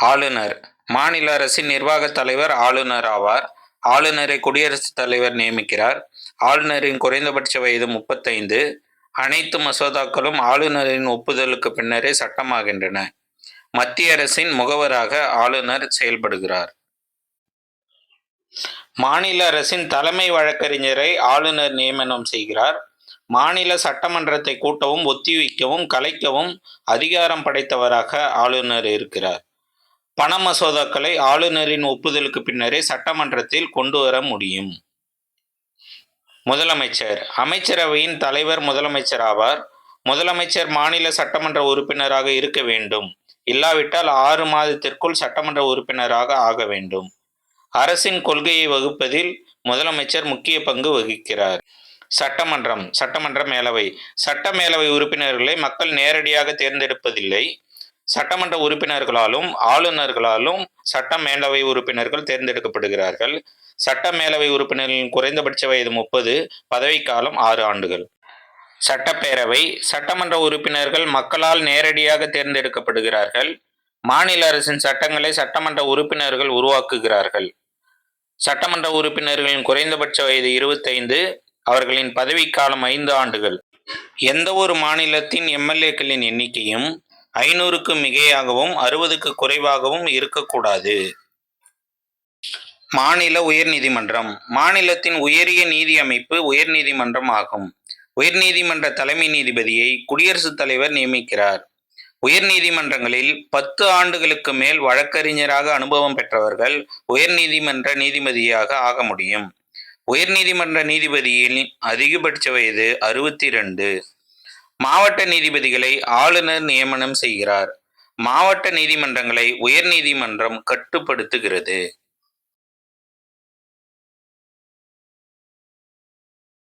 ஆளுநர். மாநில அரசின் நிர்வாகத் தலைவர் ஆளுநர் ஆவார். ஆளுநரை குடியரசுத் தலைவர் நியமிக்கிறார். ஆளுநரின் குறைந்தபட்ச வயது முப்பத்தைந்து. அனைத்து மசோதாக்களும் ஆளுநரின் ஒப்புதலுக்கு பின்னரே சட்டமாகின்றன. மத்திய அரசின் முகவராக ஆளுநர் செயல்படுகிறார். மாநில அரசின் தலைமை வழக்கறிஞரை ஆளுநர் நியமனம் செய்கிறார். மாநில சட்டமன்றத்தை கூட்டவும் ஒத்திவைக்கவும் கலைக்கவும் அதிகாரம் படைத்தவராக ஆளுநர் இருக்கிறார். பண மசோதாக்களை ஆளுநரின் ஒப்புதலுக்கு பின்னரே சட்டமன்றத்தில் கொண்டு வர முடியும். முதலமைச்சர். அமைச்சரவையின் தலைவர் முதலமைச்சர் ஆவார். முதலமைச்சர் மாநில சட்டமன்ற உறுப்பினராக இருக்க வேண்டும். இல்லாவிட்டால் ஆறு மாதத்திற்குள் சட்டமன்ற உறுப்பினராக ஆக வேண்டும். அரசின் கொள்கையை வகுப்பதில் முதலமைச்சர் முக்கிய பங்கு வகிக்கிறார். சட்டமன்றம். சட்டமன்ற மேலவை. சட்ட மேலவை உறுப்பினர்களை மக்கள் நேரடியாக தேர்ந்தெடுப்பதில்லை. சட்டமன்ற உறுப்பினர்களாலும் ஆளுநர்களாலும் சட்ட மேலவை உறுப்பினர்கள் தேர்ந்தெடுக்கப்படுகிறார்கள். சட்ட மேலவை உறுப்பினர்களின் குறைந்தபட்ச வயது முப்பது பதவிக்காலம் ஆறு ஆண்டுகள். சட்டப்பேரவை சட்டமன்ற உறுப்பினர்கள் மக்களால் நேரடியாக தேர்ந்தெடுக்கப்படுகிறார்கள். மாநில அரசின் சட்டங்களை சட்டமன்ற உறுப்பினர்கள் உருவாக்குகிறார்கள். சட்டமன்ற உறுப்பினர்களின் குறைந்தபட்ச வயது இருபத்தைந்து அவர்களின் பதவிக்காலம் ஐந்து ஆண்டுகள். எந்த ஒரு மாநிலத்தின் எம்எல்ஏக்களின் எண்ணிக்கையும் ஐநூறுக்கு மிகையாகவும் அறுபதுக்கு குறைவாகவும் இருக்கக்கூடாது. மாநில உயர்நீதிமன்றம். மாநிலத்தின் உயரிய நீதி அமைப்பு உயர்நீதிமன்றம் ஆகும். உயர்நீதிமன்ற தலைமை நீதிபதியை குடியரசுத் தலைவர் நியமிக்கிறார். உயர்நீதிமன்றங்களில் பத்து ஆண்டுகளுக்கு மேல் வழக்கறிஞராக அனுபவம் பெற்றவர்கள் உயர்நீதிமன்ற நீதிபதியாக ஆக முடியும். உயர்நீதிமன்ற நீதிபதியின் அதிகபட்ச வயது அறுபத்தி ரெண்டு மாவட்ட நீதிபதிகளை ஆளுநர் நியமனம் செய்கிறார். மாவட்ட நீதிமன்றங்களை உயர்நீதிமன்றம் கட்டுப்படுத்துகிறது.